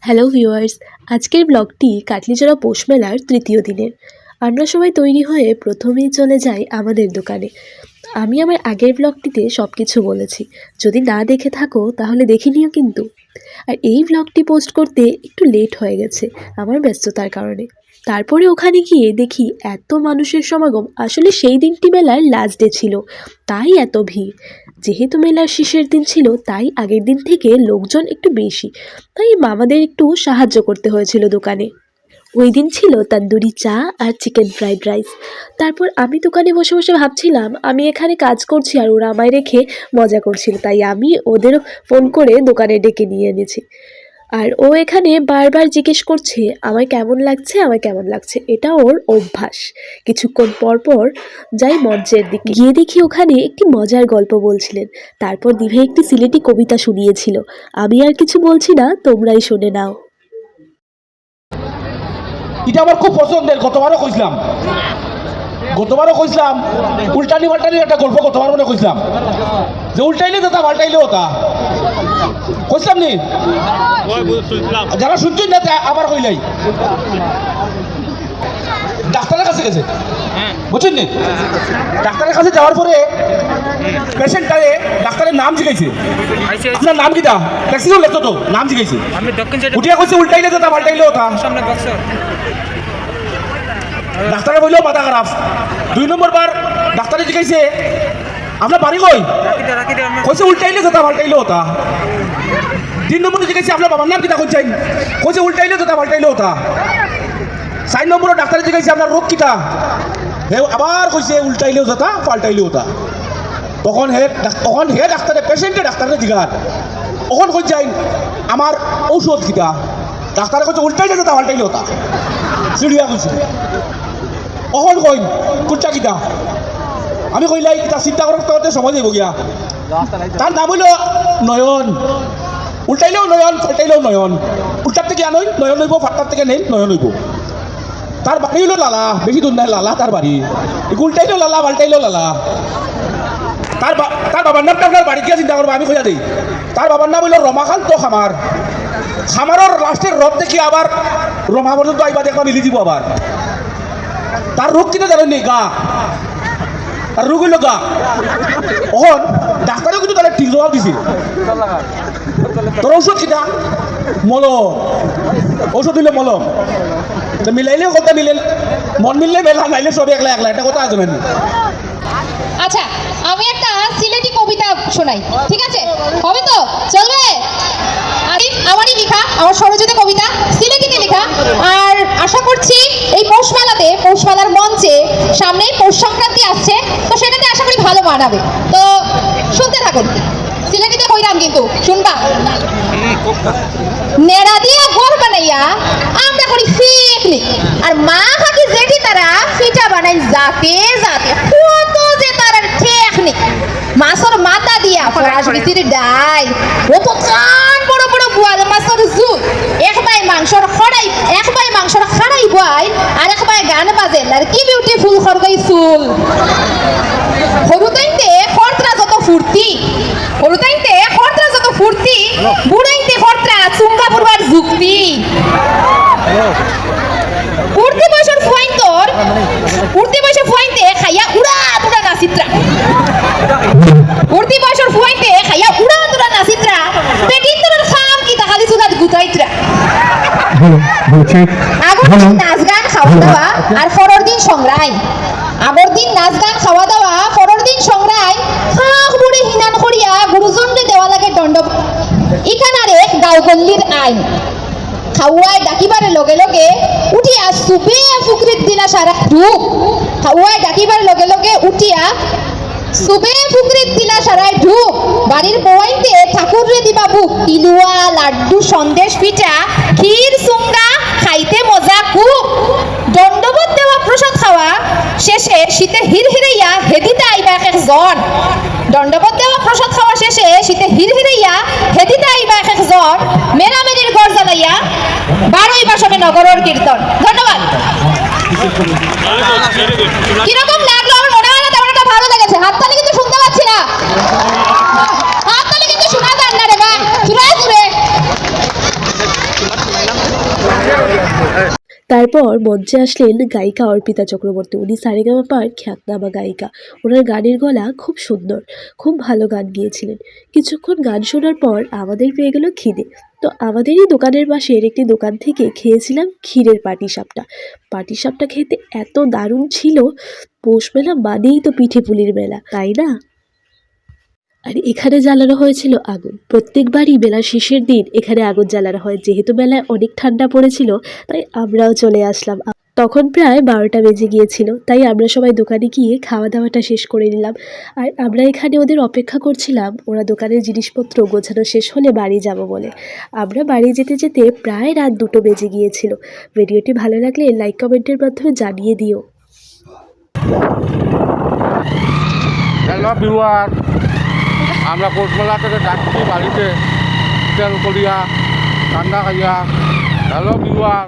Hello viewers আজকের ব্লগটি কাটলিচড়া পৌষ মেলার তৃতীয় দিনের। আমরা সবাই তৈরি হয়ে প্রথমেই চলে যাই আমাদের দোকানে। আমি আমার আগের ব্লগটিতে সব কিছু বলেছি। যদি না দেখে থাকো, তাহলে দেখে নিও কিন্তু। আর এই ব্লগটি পোস্ট করতে একটু লেট হয়ে গেছে, আমার ব্যস্ততার কারণে। তারপরে ওখানে গিয়ে দেখি এত মানুষের সমাগম। আসলে সেই দিনটি মেলার লাস্ট ডে ছিল। তাই এত ভিড়। যেহেতু মেলার শেষের দিন ছিল, তাই আগের দিন থেকে লোকজন একটু বেশি। তাই মামাদের একটু সাহায্য করতে হয়েছিল দোকানে। ওই দিন ছিল তান্দুরি চা আর চিকেন ফ্রাইড রাইস। তারপর আমি দোকানে বসে বসে ভাবছিলাম, আমি এখানে কাজ করছি আর ওরা আমায় রেখে মজা করছিল, তাই আমি ওদের ফোন করে দোকানে ডেকে নিয়ে এনেছি। আর ও এখানে বারবার জিজ্ঞেস করছে, আমায় কেমন লাগছে? আমায় কেমন লাগছে? এটা ওর অভ্যাস। কিছুক্ষণ পর পর যাই মঞ্চের দিকে। গিয়ে দেখি ওখানে একটি মজার গল্প বলছিলেন। তারপর দিভে একটি সিলেটি কবিতা শুনিয়েছিল। আমি আর কিছু বলছি না, তোমরাই শুনে নাও। এটা আমার খুব পছন্দের, গতবারও কইছিলাম। গতবারও কইছিলাম উল্টানি পাল্টানি একটা গল্প গতবার মনে কইছিলাম। যে উল্টাইলে দাদা পাল্টাইলে ওটা কইছিলাম নি? যারা শুনছেন না আবার কইলাই ডাক্তারের কাছে গেছে? বুঝছেন নি? ডাক্তারের কাছে যাওয়ার পরে পেশেন্টটারে ডাক্তারের নাম জিজ্ঞাসে আপনার নাম কিটা? ট্যাক্সিও লেখতো তো নাম জিজ্ঞাসে উঠিয়া কইছে উল্টাইলে দাদা পাল্টাইলে ওটা। ডাক্তারে বললেও মাথা খারাপ। দুই নম্বর বার ডাক্তারে জিজ্ঞাসে আপনার বাড়ি কই কইছে উল্টাইলে যেতা পাল্টাইলে ওটা তিন নম্বরে জিজ্ঞাসি আপনার বাবার নাম কিটা কইছেন কইছে উল্টাইলে যেতা পাল্টাইলে ওটা চার নম্বরে ডাক্তারে জিজ্ঞাসি আপনার রোগ কিটা হে আবার কইছে উল্টাইলেও যেতা পাল্টাইলেও ওটা তখন হে তখন হে ডাক্তারে পেশেন্টে ডাক্তারে জিগার তখন কই যাই আমার ঔষধ কিটা? ডাক্তারে কইছে উল্টাইলে যেতা পাল্টাইলে ওটা চিড়িয়া কইছে অহন কইন কোনটা কিটা? আমি কইলাই এটা চিন্তা করতে করতে সময় যাব গিয়া। তার নাম হইল নয়ন। উল্টাইলেও নয়ন ফাল্টাইলেও নয়ন। উল্টার থেকে আনই, নয়ন হইব, ফাটার থেকে নেই, নয়ন হইব। তার বাড়ি হইল লালা, বেশি দূর নাই, লালা তার বাড়ি। উল্টাইলেও লালা পাল্টাইলেও লালা। তার তার বাবার নামটা আপনার বাড়ি গিয়ে চিন্তা করব, আমি কইয়া দিই। তার বাবার নাম হইল রমাকান্ত খামার। খামারের লাস্টের রব দেখি আবার রমা পর্যন্ত আইবা দেখবা মিলি দিব আবার। তার রোগ কিনা জানেন নি গা। তার রোগ গা। ওহন ডাক্তারেও কিন্তু তাহলে ঠিক জবাব দিছে। তোর ঔষধ কিটা? মলম। ঔষধ দিলে মলম। তো মিলাইলেও কথা মিলে মন মিললে মেলা নাইলে সব একলা একলা। এটা কথা আছে আচ্ছা আমি একটা সিলেটি কবিতা শোনাই, ঠিক আছে? হবে তো? চলবে? আরে আমারই লেখা, আমার সরোজিত কবিতা। সিলেটিতে লেখা আর আশা করছি এই পৌষ মেলাতে পৌষ মেলার মঞ্চে সামনেই পৌষ সংক্রান্তি আসছে তো সেটাতে আশা করি ভালো মানাবে। তো শুনতে থাকুন। সিলেটিতে কইরাম কিন্তু শুনবা? নেড়া দিয়া ঘর বানাইয়া আমরা করি পিকনিক আর মা খাকি জেঠি তারা পিঠা বানাই যাতে যাতে কত যে তারার টেকনিক মাছের মাথা দিয়া ফরাস ডাই ও তো কান বড় বড় বুয়াল মাছের জুল এক বাই মাংসর খড়াই এক বাই মাংসর খাড়াই বুয়াই আর এক বাই গান বাজে। আর কি বিউটিফুল খরগাই চুল। সৰুতাইতে খৰত্ৰা যত ফুৰ্তি। সৰুতাইতে খৰত্ৰা যত ফুৰ্তি বুঢ়াইতে খৰত্ৰা চুংগা ফুৰবাৰ যুক্তি। উৰ্তি বয়সৰ ফুৱাইন্তৰ উৰ্তি বয়সৰ ফুৱাইন্তে খাইয়া উৰা তুৰা নাচিত্ৰা। উৰ্তি বয়সৰ ফুৱাইন্তে খাইয়া উৰা তুৰা নাচিত্ৰা। পেটিন্তৰৰ আগৰ দিন নাচ গান খাওয়া দাওয়া আর পরের দিন সংগ্রাম। আগর দিন নাচ গান খাওয়া দাওয়া পরের দিন সংগ্রাম। খাক বুড়ে হিনান করিয়া গুরুজনরে দেওয়া লাগে দণ্ড। ইখানারে গাঁওগল্লির আইন। খাওয়াই ডাকিবারে লগে লগে উঠিয়া সুবে ফুকরিত দিলা সারা ঢুক খাওয়াই ডাকিবার লগে লগে উঠিয়া সুবে ফুকরিত দিলা সারাই ঢুক বাড়ির বউয়াইতে ঠাকুররে দিবা বুক পিলুয়া লাড্ডু সন্দেশ পিঠা ক্ষীর সুঙ্গা খাইতে মজা খুব। দণ্ডবোধ দেওয়া প্রসাদ খাওয়া শেষে শীতে হির হিরাইয়া হেদিতে আইবা এক একজন। দণ্ডবোধ দেওয়া প্রসাদ খাওয়া শেষে শীতে হির হিরাইয়া হেদিতে আইবা এক একজন। মেরামেরির ঘর জ্বালাইয়া বারোই বাসনে নগরের কীর্তন। ধন্যবাদ। কীরকম লাগল আমার মনে হয় না তেমন একটা ভালো লেগেছে হাততালি কিন্তু শুনতে পাচ্ছি না হাততালি কিন্তু শোনা যান না রে বা চুরায় চুরে তারপর মঞ্চে আসলেন গায়িকা অর্পিতা চক্রবর্তী। উনি সারেগামাপার খ্যাতনামা গায়িকা। ওনার গানের গলা খুব সুন্দর, খুব ভালো গান গিয়েছিলেন। কিছুক্ষণ গান শোনার পর আমাদের পেয়ে গেল খিদে। তো আমাদেরই দোকানের পাশের একটি দোকান থেকে খেয়েছিলাম ক্ষীরের পাটিসাপটা। পাটিসাপটা খেতে এত দারুণ ছিল, পৌষ মেলা মানেই তো পিঠে পুলির মেলা, তাই না? আর এখানে জ্বালানো হয়েছিল আগুন। প্রত্যেকবারই মেলার শেষের দিন এখানে আগুন জ্বালানো হয়। যেহেতু মেলায় অনেক ঠান্ডা পড়েছিল, তাই আমরাও চলে আসলাম। তখন প্রায় বারোটা বেজে গিয়েছিল, তাই আমরা সবাই দোকানে গিয়ে খাওয়া দাওয়াটা শেষ করে নিলাম। আর আমরা এখানে ওদের অপেক্ষা করছিলাম, ওরা দোকানের জিনিসপত্র গোছানো শেষ হলে বাড়ি যাব বলে। আমরা বাড়ি যেতে যেতে প্রায় রাত দুটো বেজে গিয়েছিল। ভিডিওটি ভালো লাগলে লাইক, কমেন্টের মাধ্যমে জানিয়ে দিও। হ্যালো আমরা কোটমেলা থেকে যাচ্ছি বাড়িতে। তেল করিয়া ঠান্ডা খাইয়া। Hello viewer